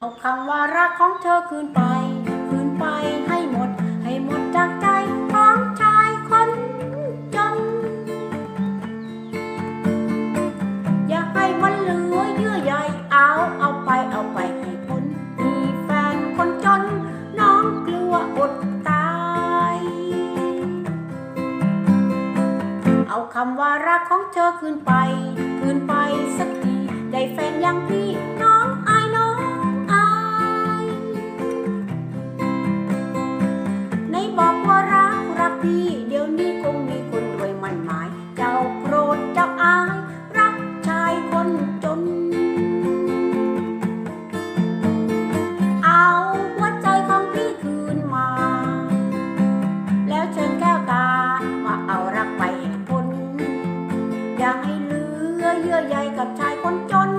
เอาคำว่ารักของเธอคืนไป คืนไปให้หมด ให้หมดจากใจของชายคนจน อย่าให้มันเหลือเยื่อใยเอาเอาไปเอาไปให้พ้นมีแฟนคนจน น้องกลัวอดตาย เอาคำว่ารักของเธอคืนไป คืนไปสักที ได้แฟนอย่างพี่ อยากให้เหลือเยื่อใยกับชายคนจน